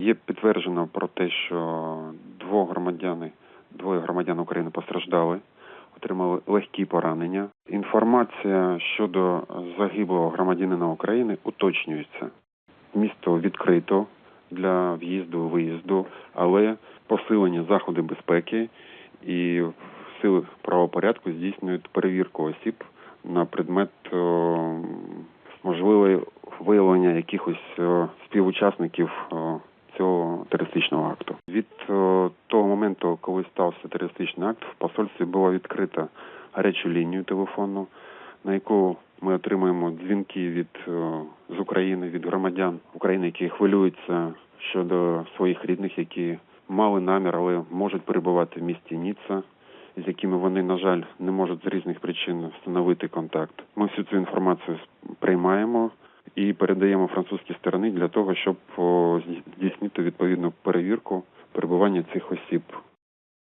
Є підтверджено про те, що двох громадяни, двоє громадян України постраждали, отримали легкі поранення. Інформація щодо загиблого громадянина України уточнюється. Місто відкрито для в'їзду, виїзду, але посилені заходи безпеки і сили правопорядку здійснюють перевірку осіб на предмет можливе виявлення якихось співучасників терористичного акту. Від е, того моменту, коли стався терористичний акт, в посольстві була відкрита гарячу лінію телефонну, на яку ми отримуємо дзвінки від е, з України, від громадян України, які хвилюються щодо своїх рідних, які мали намір, але можуть перебувати в місті Ніцца, з якими вони, на жаль, не можуть з різних причин встановити контакт. Ми всю цю інформацію приймаємо і передаємо французькій стороні для того, щоб здійснити відповідну перевірку перебування цих осіб